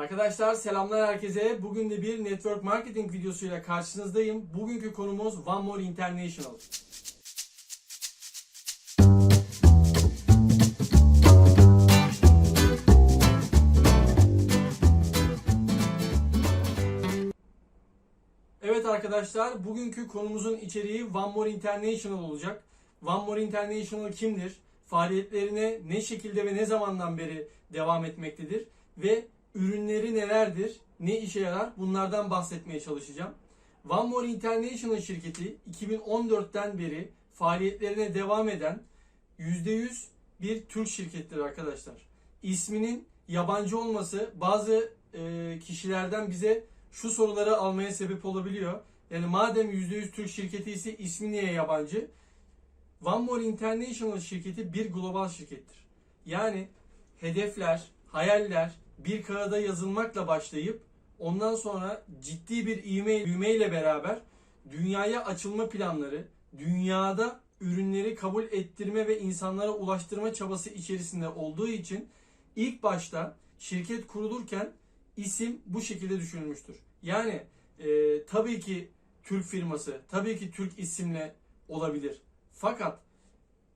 Arkadaşlar selamlar herkese. Bugün de bir network marketing videosuyla karşınızdayım. Bugünkü konumuz One More International. Evet arkadaşlar, bugünkü konumuzun içeriği One More International olacak. One More International kimdir? Faaliyetlerine ne şekilde ve ne zamandan beri devam etmektedir? Ve ürünleri nelerdir? Ne işe yarar? Bunlardan bahsetmeye çalışacağım. One More International şirketi 2014'ten beri faaliyetlerine devam eden %100 bir Türk şirkettir arkadaşlar. İsminin yabancı olması bazı e, kişilerden bize şu soruları almaya sebep olabiliyor. Yani madem %100 Türk şirketi ise ismi niye yabancı? One More International şirketi bir global şirkettir. Yani hedefler, hayaller bir kağıda yazılmakla başlayıp ondan sonra ciddi bir ivme, büyümeyle beraber dünyaya açılma planları, dünyada ürünleri kabul ettirme ve insanlara ulaştırma çabası içerisinde olduğu için ilk başta şirket kurulurken isim bu şekilde düşünülmüştür. Yani e, tabii ki Türk firması, tabii ki Türk isimle olabilir. Fakat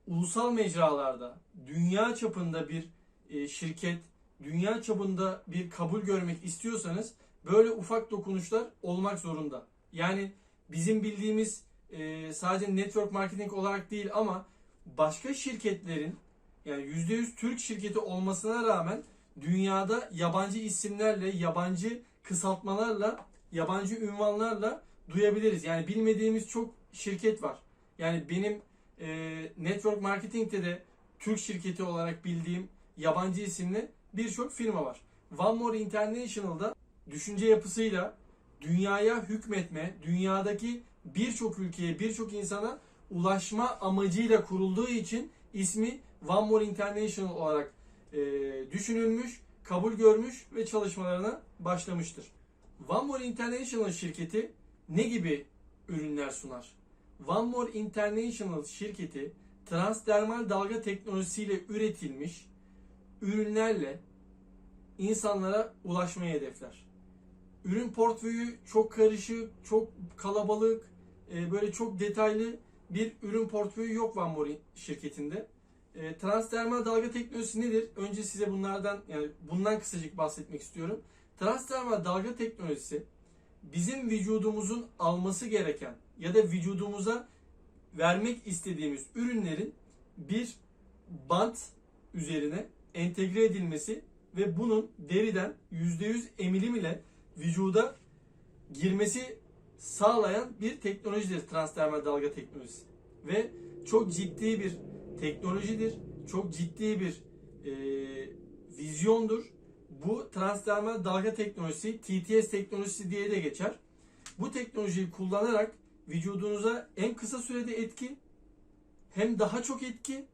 ulusal mecralarda dünya çapında bir e, şirket, dünya çapında bir kabul görmek istiyorsanız böyle ufak dokunuşlar olmak zorunda. Yani bizim bildiğimiz e, sadece network marketing olarak değil ama başka şirketlerin yani %100 Türk şirketi olmasına rağmen dünyada yabancı isimlerle, yabancı kısaltmalarla, yabancı ünvanlarla duyabiliriz. Yani bilmediğimiz çok şirket var. Yani benim e, network marketing'te de Türk şirketi olarak bildiğim yabancı isimli birçok firma var. One More International'da düşünce yapısıyla dünyaya hükmetme, dünyadaki birçok ülkeye, birçok insana ulaşma amacıyla kurulduğu için ismi One More International olarak e, düşünülmüş, kabul görmüş ve çalışmalarına başlamıştır. One More International şirketi ne gibi ürünler sunar? One More International şirketi transdermal dalga teknolojisiyle üretilmiş ürünlerle insanlara ulaşmayı hedefler. Ürün portföyü çok karışık, çok kalabalık, e, böyle çok detaylı bir ürün portföyü yok One More şirketinde. E, transdermal dalga teknolojisi nedir? Önce size bunlardan yani bundan kısacık bahsetmek istiyorum. Transdermal dalga teknolojisi bizim vücudumuzun alması gereken ya da vücudumuza vermek istediğimiz ürünlerin bir bant üzerine entegre edilmesi ve bunun deriden %100 emilim ile vücuda girmesi sağlayan bir teknolojidir transdermal dalga teknolojisi. Ve çok ciddi bir teknolojidir. Çok ciddi bir e, vizyondur. Bu transdermal dalga teknolojisi TTS teknolojisi diye de geçer. Bu teknolojiyi kullanarak vücudunuza en kısa sürede etki hem daha çok etki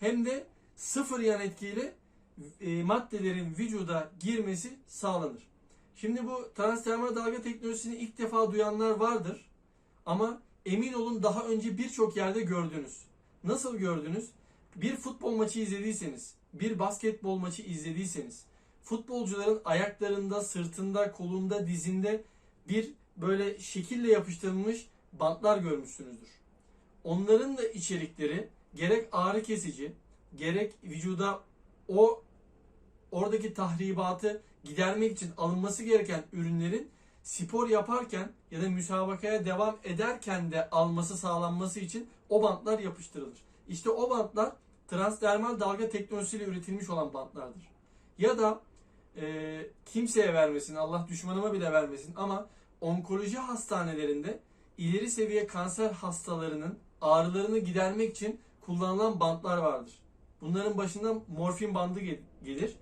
hem de sıfır yan etkiyle e, maddelerin vücuda girmesi sağlanır. Şimdi bu transdermal dalga teknolojisini ilk defa duyanlar vardır. Ama emin olun daha önce birçok yerde gördünüz. Nasıl gördünüz? Bir futbol maçı izlediyseniz, bir basketbol maçı izlediyseniz, futbolcuların ayaklarında, sırtında, kolunda, dizinde bir böyle şekille yapıştırılmış bantlar görmüşsünüzdür. Onların da içerikleri gerek ağrı kesici, gerek vücuda o oradaki tahribatı gidermek için alınması gereken ürünlerin spor yaparken ya da müsabakaya devam ederken de alması sağlanması için o bantlar yapıştırılır. İşte o bantlar transdermal dalga teknolojisiyle üretilmiş olan bantlardır. Ya da e, kimseye vermesin, Allah düşmanıma bile vermesin ama onkoloji hastanelerinde ileri seviye kanser hastalarının ağrılarını gidermek için kullanılan bantlar vardır. Bunların başında morfin bandı gelir.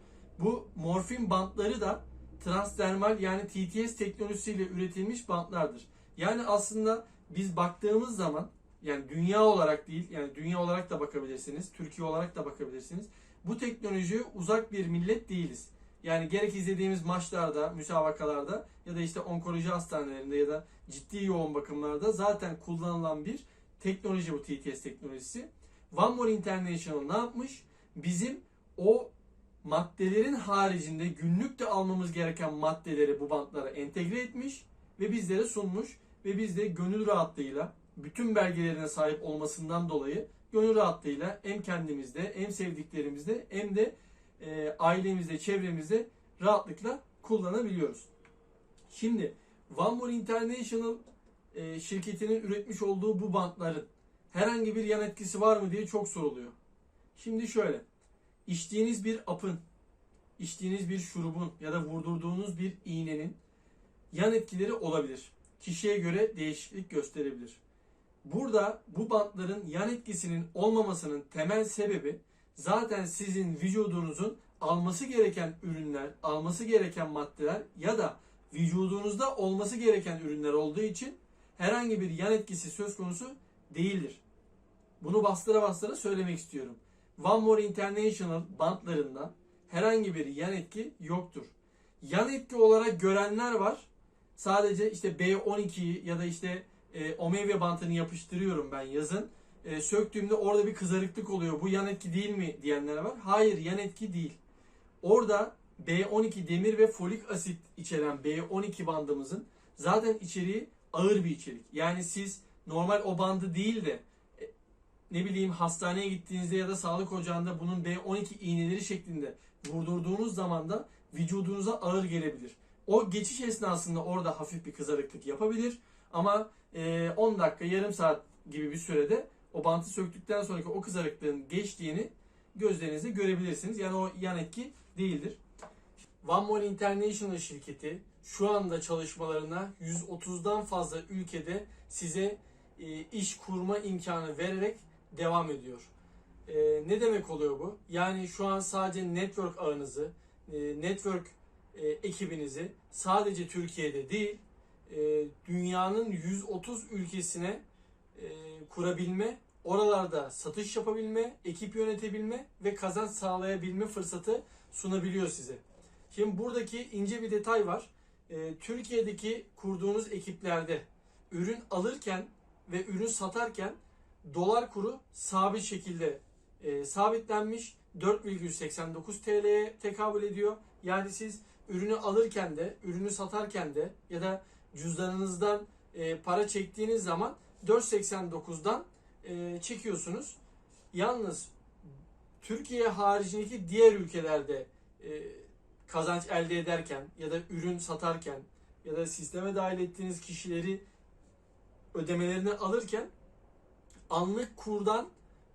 Morfin bantları da transdermal yani TTS teknolojisiyle üretilmiş bantlardır. Yani aslında biz baktığımız zaman yani dünya olarak değil yani dünya olarak da bakabilirsiniz, Türkiye olarak da bakabilirsiniz. Bu teknolojiye uzak bir millet değiliz. Yani gerek izlediğimiz maçlarda, müsabakalarda ya da işte onkoloji hastanelerinde ya da ciddi yoğun bakımlarda zaten kullanılan bir teknoloji bu TTS teknolojisi. One More International ne yapmış? Bizim o maddelerin haricinde günlük de almamız gereken maddeleri bu bantlara entegre etmiş ve bizlere sunmuş ve biz de gönül rahatlığıyla bütün belgelerine sahip olmasından dolayı gönül rahatlığıyla hem kendimizde hem sevdiklerimizde hem de e, ailemizde, çevremizde rahatlıkla kullanabiliyoruz. Şimdi One More International e, şirketinin üretmiş olduğu bu bantların herhangi bir yan etkisi var mı diye çok soruluyor. Şimdi şöyle, içtiğiniz bir apın, içtiğiniz bir şurubun ya da vurdurduğunuz bir iğnenin yan etkileri olabilir. Kişiye göre değişiklik gösterebilir. Burada bu bantların yan etkisinin olmamasının temel sebebi zaten sizin vücudunuzun alması gereken ürünler, alması gereken maddeler ya da vücudunuzda olması gereken ürünler olduğu için herhangi bir yan etkisi söz konusu değildir. Bunu bastıra bastıra söylemek istiyorum. One More International bantlarında herhangi bir yan etki yoktur. Yan etki olarak görenler var. Sadece işte B12'yi ya da işte e, omega bantını yapıştırıyorum ben yazın. E, söktüğümde orada bir kızarıklık oluyor. Bu yan etki değil mi diyenler var. Hayır yan etki değil. Orada B12 demir ve folik asit içeren B12 bandımızın zaten içeriği ağır bir içerik. Yani siz normal o bandı değil de ne bileyim hastaneye gittiğinizde ya da sağlık ocağında bunun B12 iğneleri şeklinde vurdurduğunuz zaman da vücudunuza ağır gelebilir. O geçiş esnasında orada hafif bir kızarıklık yapabilir ama e, 10 dakika yarım saat gibi bir sürede o bantı söktükten sonraki o kızarıklığın geçtiğini gözlerinizle görebilirsiniz. Yani o yan etki değildir. One More International şirketi şu anda çalışmalarına 130'dan fazla ülkede size e, iş kurma imkanı vererek devam ediyor. E, ne demek oluyor bu? Yani şu an sadece network ağınızı, e, network e, ekibinizi sadece Türkiye'de değil, e, dünyanın 130 ülkesine e, kurabilme, oralarda satış yapabilme, ekip yönetebilme ve kazanç sağlayabilme fırsatı sunabiliyor size. Şimdi buradaki ince bir detay var. Ee, Türkiye'deki kurduğunuz ekiplerde ürün alırken ve ürün satarken dolar kuru sabit şekilde e, sabitlenmiş 4,89 TL'ye tekabül ediyor. Yani siz ürünü alırken de, ürünü satarken de ya da cüzdanınızdan e, para çektiğiniz zaman 4.89'dan e, çekiyorsunuz. Yalnız Türkiye haricindeki diğer ülkelerde e, kazanç elde ederken ya da ürün satarken ya da sisteme dahil ettiğiniz kişileri ödemelerini alırken anlık kurdan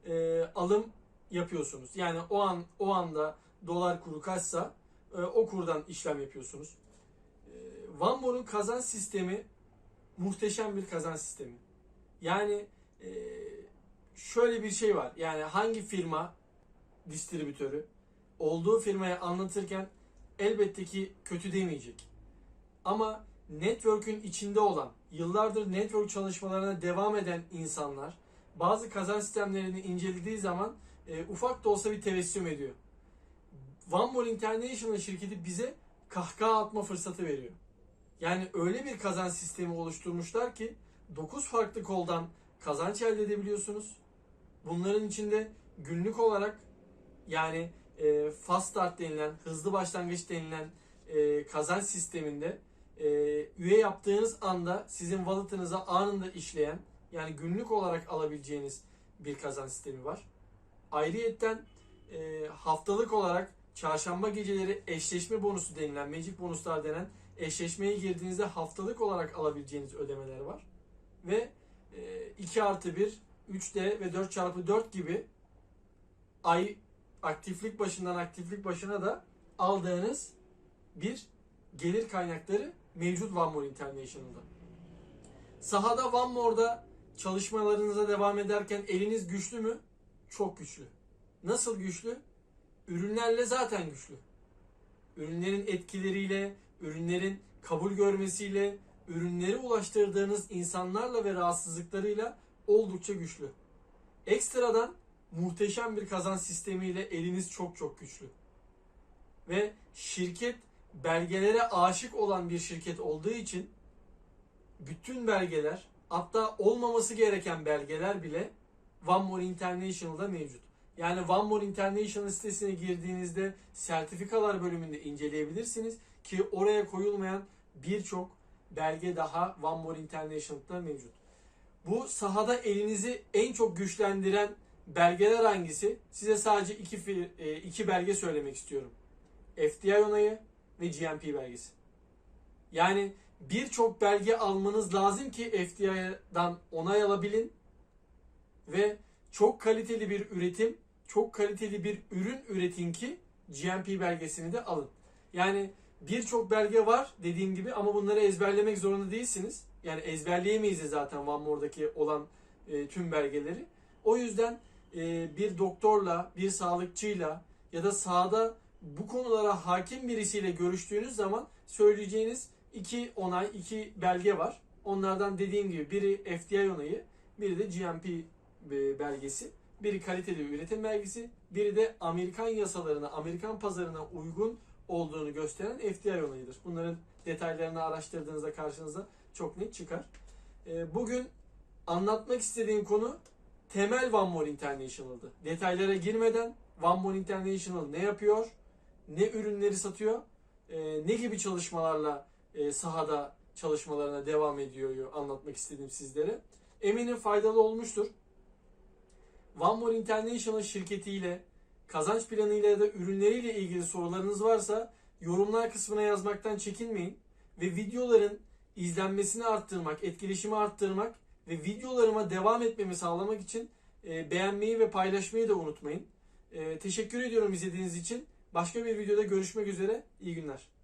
e, alım yapıyorsunuz. Yani o an o anda dolar kuru kaçsa e, o kurdan işlem yapıyorsunuz. E, More'un kazanç sistemi muhteşem bir kazanç sistemi. Yani e, şöyle bir şey var. Yani hangi firma distribütörü olduğu firmaya anlatırken elbette ki kötü demeyecek. Ama network'ün içinde olan, yıllardır network çalışmalarına devam eden insanlar bazı kazanç sistemlerini incelediği zaman e, ufak da olsa bir tebessüm ediyor. One More International şirketi bize kahkaha atma fırsatı veriyor. Yani öyle bir kazanç sistemi oluşturmuşlar ki 9 farklı koldan kazanç elde edebiliyorsunuz. Bunların içinde günlük olarak yani e, fast start denilen, hızlı başlangıç denilen e, kazanç sisteminde e, üye yaptığınız anda sizin wallet'ınıza anında işleyen yani günlük olarak alabileceğiniz bir kazanç sistemi var. Ayrıyetten e, haftalık olarak çarşamba geceleri eşleşme bonusu denilen, magic bonuslar denen eşleşmeye girdiğinizde haftalık olarak alabileceğiniz ödemeler var. Ve e, 2 artı 1, 3D ve 4 çarpı 4 gibi ay aktiflik başından aktiflik başına da aldığınız bir gelir kaynakları mevcut One More International'da. Sahada One More'da çalışmalarınıza devam ederken eliniz güçlü mü? Çok güçlü. Nasıl güçlü? Ürünlerle zaten güçlü. Ürünlerin etkileriyle, ürünlerin kabul görmesiyle, ürünleri ulaştırdığınız insanlarla ve rahatsızlıklarıyla oldukça güçlü. Ekstradan muhteşem bir kazanç sistemiyle eliniz çok çok güçlü. Ve şirket belgelere aşık olan bir şirket olduğu için bütün belgeler hatta olmaması gereken belgeler bile One More International'da mevcut. Yani One More International sitesine girdiğinizde sertifikalar bölümünde inceleyebilirsiniz ki oraya koyulmayan birçok belge daha One More International'da mevcut. Bu sahada elinizi en çok güçlendiren belgeler hangisi? Size sadece iki, e, iki belge söylemek istiyorum. FDI onayı ve GMP belgesi. Yani birçok belge almanız lazım ki FDI'dan onay alabilin ve çok kaliteli bir üretim, çok kaliteli bir ürün üretin ki GMP belgesini de alın. Yani birçok belge var dediğim gibi ama bunları ezberlemek zorunda değilsiniz. Yani ezberleyemeyiz de zaten One More'daki olan e, tüm belgeleri. O yüzden e, bir doktorla, bir sağlıkçıyla ya da sahada bu konulara hakim birisiyle görüştüğünüz zaman söyleyeceğiniz iki onay, iki belge var. Onlardan dediğim gibi biri FDI onayı, biri de GMP e, belgesi, biri kaliteli üretim belgesi, biri de Amerikan yasalarına, Amerikan pazarına uygun olduğunu gösteren FDI onayıdır. Bunların detaylarını araştırdığınızda karşınıza çok net çıkar. E, Bugün anlatmak istediğim konu temel One More International'dı. Detaylara girmeden One More International ne yapıyor, ne ürünleri satıyor, e, ne gibi çalışmalarla e, sahada çalışmalarına devam ediyor anlatmak istedim sizlere. Eminim faydalı olmuştur. One More International şirketiyle, kazanç planıyla ya da ürünleriyle ilgili sorularınız varsa yorumlar kısmına yazmaktan çekinmeyin. Ve videoların izlenmesini arttırmak, etkileşimi arttırmak ve videolarıma devam etmemi sağlamak için e, beğenmeyi ve paylaşmayı da unutmayın. E, teşekkür ediyorum izlediğiniz için. Başka bir videoda görüşmek üzere. İyi günler.